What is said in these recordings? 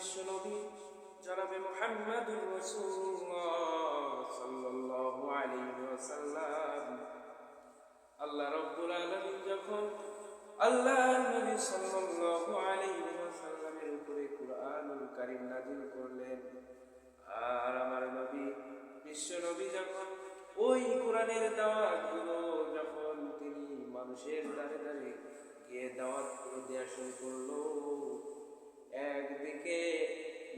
বিশ্ব নবী, জনাবে মুহাম্মাদুর রাসূলুল্লাহ সাল্লাল্লাহু আর আমার নবী, বিশ্ব যখন ওই কোরআনের দাওয়াতগুলো যখন তিনি মানুষের দ্বারে দ্বারে গিয়ে দাওয়াতগুলো দেওয়া শুরু করল একদিকে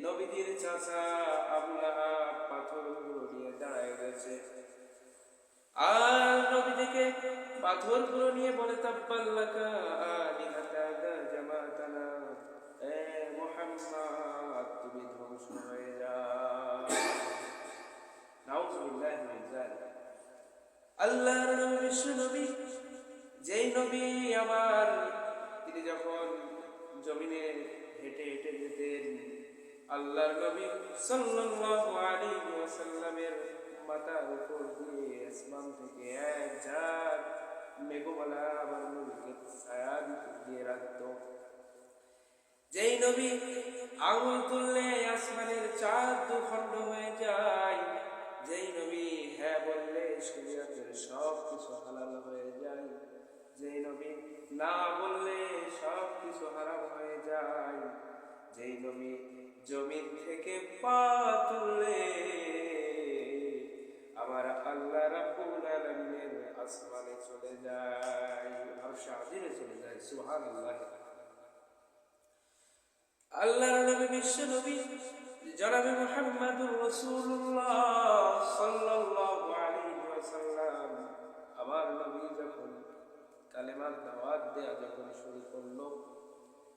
নবীদের চাচা আহাব পাথরগুলো নিয়ে দাঁড়ায় গেছে আর নবী থেকে পাথরগুলো নিয়ে বলে তুমি ধ্বংস হয়ে যাও। আল্লাহর বিশ্ব নবী, যেই নবী আমার, তিনি যখন জমিনে হেঁটে হেঁটে যেতেন আল্লাহর নবী সাল্লাল্লাহু আলাইহি ওয়াসাল্লামের মাথার উপর দিয়ে আসমান থেকে এক ঝাঁক মেঘমালা আমার নবীকে ছায়া দিয়ে রাখতো। যেই নবী আঙুল তুললে আসমানের চাঁদ দুখণ্ড হয়ে যায়। যেই নবী হ্যাঁ বললে শরীয়তের সব কিছু হালাল হয়ে যায়। যেই নবী না বললে সব কিছু হারাম হয়ে যায়। যেই নবী জমিন থেকে পা তুললে আমার আল্লাহ রাব্বুল আলামিনের আসমানে চলে যায়। আর শাহিরে চলে যায়, সুবহানাল্লাহ। আল্লাহর নবী, বিশ্ব নবী, জনাবে মুহাম্মাদুর রাসূলুল্লাহ সাল্লাল্লাহু কালেমার দাওয়াত দেয়া যখন শুরু করল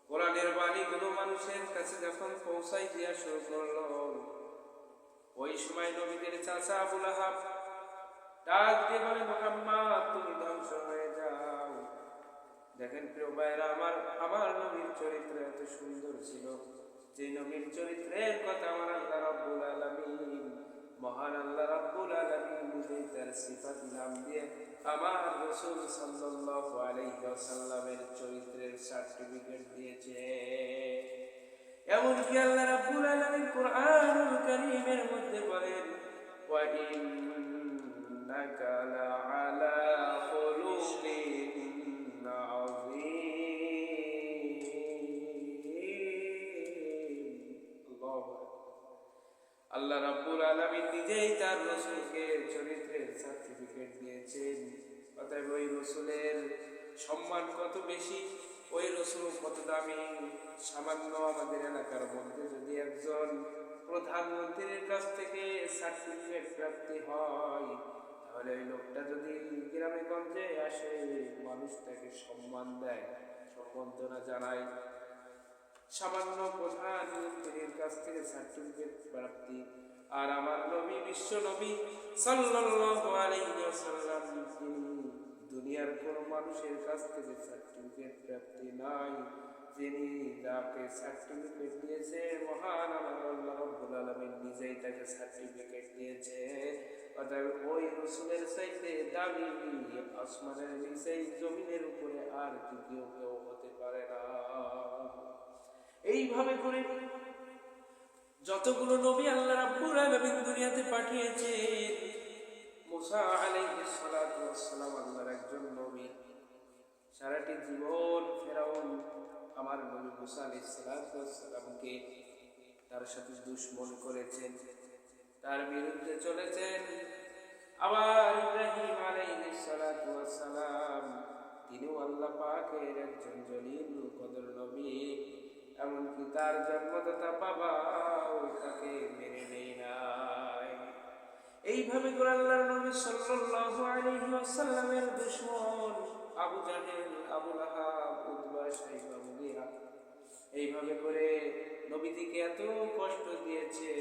কোরআনের বাণীগুলো মানুষের কাছে যখন পৌঁছাই দেওয়া শুরু করল। ওই সময় নবীদের চাচা আবুল আহাব ডাক দিয়ে বলে, মোহাম্মদ, তুমি ধ্বংস হয়ে যাও। দেখেন প্রিয় ভাইরা আমার আমার নবীর চরিত্র এত সুন্দর ছিল। যে নবীর চরিত্রের কথা আমার আল্লাহ রাব্বুল আলামিন, মহান আল্লাহ রাব্বুল আলামিন নিজেই তার সিফাত নাম দিয়ে আমার রাসূল সাল্লাল্লাহু আলাইহি ওয়াসাল্লামের চরিত্রের সার্টিফিকেট দিয়েছে। এমনকি আল্লাহ রাব্বুল আলামিন কোরআনুল কারীমের মধ্যে বলেন, ওয়া ইন্নাকা লাআলা খুলুকিন আযীম। আল্লাহ রাব্বুল আলামিন নিজেই তার রাসূলকে চরিত্রের সার্টিফিকেট দিয়েছেন। অতএব ওই রসুলের সম্মান কত বেশি, ওই রসুল কত দামি। সামান্য আমাদের এলাকার মধ্যে যদি একজন প্রধানমন্ত্রীর কাছ থেকে সার্টিফিকেট প্রাপ্তি হয়, তাহলে ওই লোকটা যদি গ্রামে গঞ্জে আসে, মানুষ তাকে সম্মান দেয়, সম্বর্ধনা জানায়। সামান্য প্রধানমন্ত্রীর কাছ থেকে সার্টিফিকেট প্রাপ্তি। আর আমার নবী, বিশ্ব নবী সাল্লাল্লাহু আলাইহি ওয়াসাল্লাম দুনিয়ার কোন মানুষের কাছ থেকে সার্টিফিকেট প্রাপ্তি নাই, যিনি যাকে সার্টিফিকেট দিয়েছে, মহান রাব্বুল নিজেই তাকে সার্টিফিকেট দিয়েছে। অতএব ওই রসুলের চাইতে দামি আসমানের জমিনের উপরে আর দ্বিতীয় কেউ হতে পারে না। এইভাবে করে যতগুলো নবী আল্লাহ রাব্বুল আলামিন দুনিয়াতে পাঠিয়েছে মুসা আলাইহিস আল্লাহর একজন নবী। সারাটি জীবন ফেরাউন আমার নবী মুসা আলাইহিস সালাতু তার সাথে দুশ্মন করেছেন, তার বিরুদ্ধে চলেছেন। আবার ইব্রাহিম আলাইহিস সালাতু ওয়াস সালাম তিনিও আল্লাহ পাকের একজন জলিল কদর নবী। এমনকি তার জন্মদাতা বাবাও তাকে মেনে নেই নাই। এইভাবে করে আল্লাহর নবী সাল্লাল্লাহু আলাইহি ওয়াসাল্লামের দুশমন আবু জাহেল, আবু লাহাব, উতবা এইভাবে করে নবীজিকে এত কষ্ট দিয়েছে।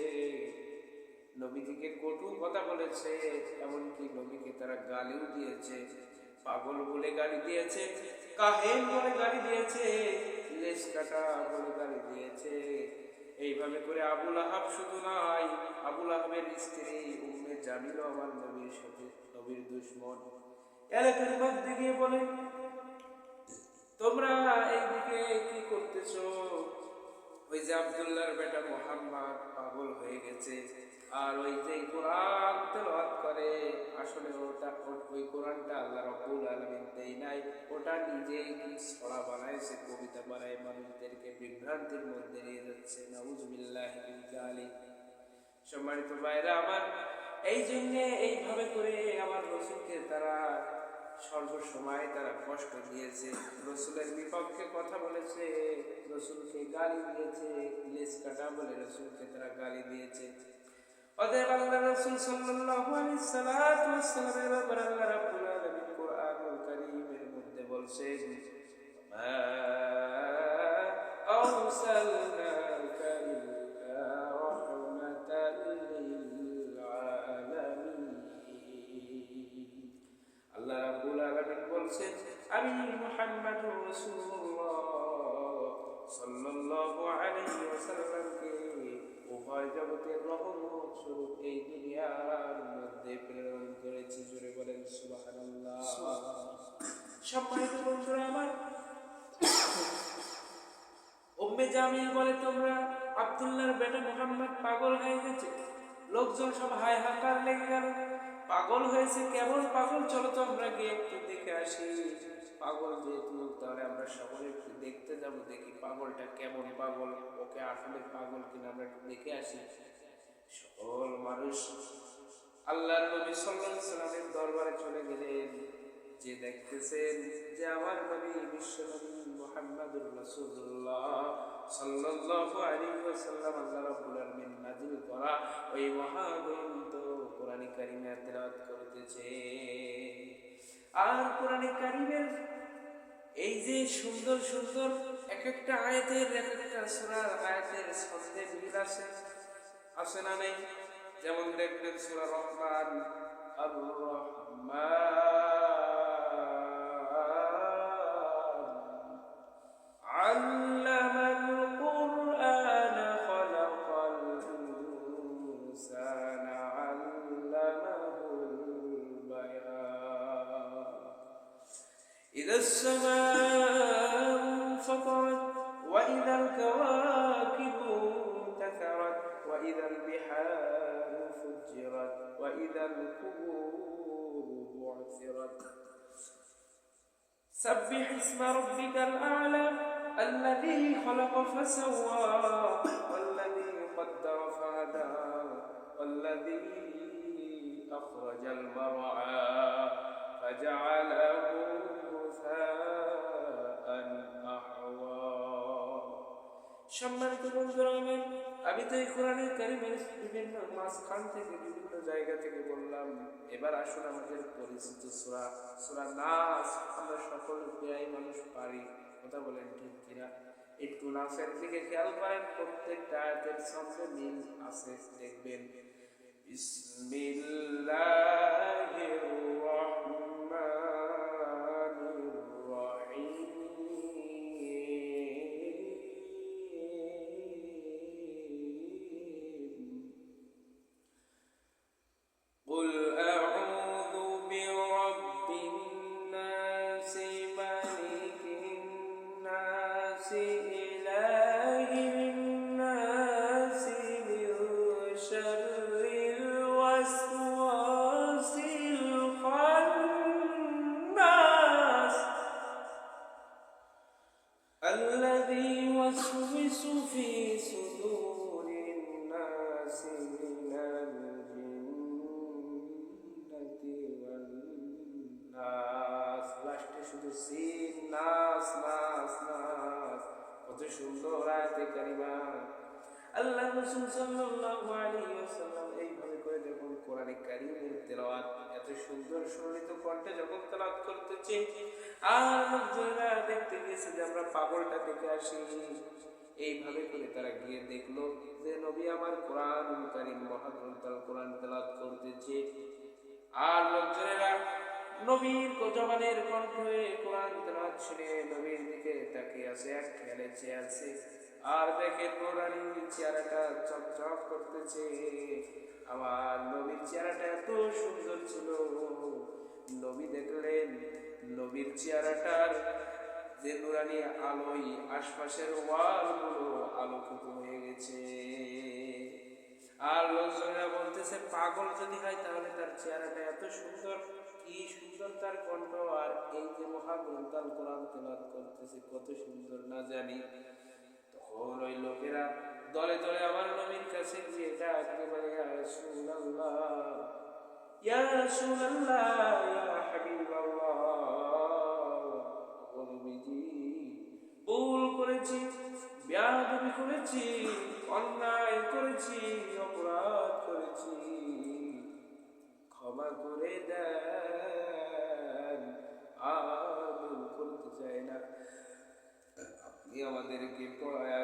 নবীজিকে কটু কথা বলেছে, এমনকি নবীকে তারা গালিও দিয়েছে। পাগল বলে গালি দিয়েছে, কাহেন বলে গালি দিয়েছে লেস কাটা বলে গালি দিয়েছে। এইভাবে করে আবুল আহাব শুধু নয় আবুল আহাবের স্ত্রী জামিল আমার নবীর সাথে, নবীর দুশ্মন। এলাকার মধ্যে গিয়ে বলে, তোমরা এইদিকে কি করতেছো? ওই যে আব্দুল্লাহর বেটা মোহাম্মদ পাগল হয়ে গেছে। আর ওই যে কোরআন তেলাওয়াত করে, আসলে ওটা ওই কোরআনটা আল্লাহ রাব্বুল আলামিন দেই নাই। ওটা নিজেই কি ছড়া বানাইছে, কবিতা বানায়, মানুষদেরকে বিভ্রান্তির মধ্যে নিয়ে যাচ্ছে। নাউজুবিল্লাহি মিন সম্মানিত ভাইরা, আমার এই জন্য এইভাবে করে আমার রসুলকে তারা সর্বসময় তারা কষ্ট দিয়েছে। রসুলের বিপক্ষে কথা বলেছে, রসুলকে গালি দিয়েছে লেস কাটা বলে রসুলকে তারা গালি দিয়েছে। অতএব আল্লাহ রসুল সাল্লাল্লাহু আলাইহি সাল্লাতু ওয়াসসালামের আল্লাহ রাব্বুল আলামিন কোরআনুল কারীমের মধ্যে মা মুহাম্মাদুর রাসূলুল্লাহ সাল্লাল্লাহু আলাইহি ওয়াসাল্লামকে উভয় জগতের রহমত স্বরূপ এই দুনিয়ার মধ্যে প্রেরণ করেছি। জুড়ে বলেন, সুবহানাল্লাহ। সম্মানিত বন্ধুরা আমার, উম্মে জামিল বলে তোমরা আব্দুল্লাহর বেটা মোহাম্মদ পাগল হয়ে গেছে। লোকজন সব হায় হাকার লেগে গেল। পাগল হয়েছে, কেমন পাগল? চলো তো আমরা গিয়ে একটু দেখে আসি। পাগল যেহেতু তাহলে আমরা সকলে একটু দেখতে যাব, দেখি পাগলটা কেমন পাগল, ওকে আসলে পাগল কিনা আমরা একটু দেখে আসি। সকল মানুষ আল্লাহর নবী সাল্লাল্লাহু সাল্লামের দরবারে চলে গেলেন। যে দেখতেছেন যে আমার নবী বিশ্ব নবী মুহাম্মাদুর রাসূলুল্লাহ সাল্লাল্লাহু আলাইহি ওয়াসাল্লাম আল্লাহ রাব্বুল আলামিন নাযিল করা ওই মহাগ্রন্থ কোরআনে কারিমে তেলাওয়াত করতেছে আর কোরআনে কারিমের এই যে সুন্দর সুন্দর এক একটা আয়াতের এক একটা সূরার আয়াতের ছন্দে মিল আছে আছে না নেই যেমন দেখবেন সূরা রহমান আর রহমান علم القرآن خلق الإنسان علمه البيان إذا وإذا القبور بعثرت سبح اسم ربك الأعلى الذي خلق فسوى والذي قدر فهدى والذي أخرج المرعى فجعله غثاء أحوى সম্মানিত বন্ধুরা আমার আমি তো এই কোরআনের কারিমের বিভিন্ন মাঝখান থেকে বিভিন্ন জায়গা থেকে বললাম, এবার আসুন আমাদের পরিচিত সুরা সুরা নাস। আমরা সকল প্রায় মানুষ পারি। কথা বলেন ঠিক কিনা? একটু নাচের দিকে খেয়াল করেন, প্রত্যেকটা আয়াতের সঙ্গে মিল আছে, দেখবেন। বিসমিল্লাহির الذي يوسوس في صدور الناس من الجنة والناس লাস্টে শুধু সিন নাস নাস নাস কত সুন্দর আয়াতে কারিমা আল্লাহ রাসূল সাল্লাল্লাহু আলাইহি ওয়াসাল্লাম এইভাবে করে যখন কোরআনে কারীমের তেলাওয়াত, এত সুন্দর সুরিত কণ্ঠে যখন তেলাওয়াত করতেছে আর দেখতে গেছে যে আমরা পাগলটা দেখে আসি। এইভাবে করে তারা গিয়ে দেখল যে নবী আমার কোরআন কারীম মহাগ্রন্থ আল কোরআন তেলাওয়াত করতেছে। আর লোকজনেরা নবীর জবানের কণ্ঠে কোরআন তেলাওয়াত শুনে নবীর দিকে তাকিয়ে আছে, এক খেয়ালে চেয়ে আর দেখে নোরানি চেহারাটা চকচক করতেছে। আমার নবীর চেহারাটা এত সুন্দর ছিল। নবী দেখলেন, নবীর চেহারাটার যে নুরানি আলোই আশপাশের ওয়ালগুলো আলোকিত আর লোকজনেরা বলতেছে, পাগল যদি হয় তাহলে তার চেহারাটা এত সুন্দর, কি সুন্দর তার কণ্ঠ আর এই যে মহাগ্রন্থ আল কোরআন তেলাওয়াত করতেছে, কত সুন্দর না জানি। তখন ওই লোকেরা দলে দলে আমার নবীর কাছে গিয়ে ইয়া রাসূলুল্লাহ ইয়া রাসূলুল্লাহ ইয়া ভুল করেছি ব্যাধবি করেছি, অন্যায় করেছি, অপরাধ করেছি। ক্ষমা করে দেন। আর ভুল করতে চাই না। আপনি আমাদেরকে পড়ায়া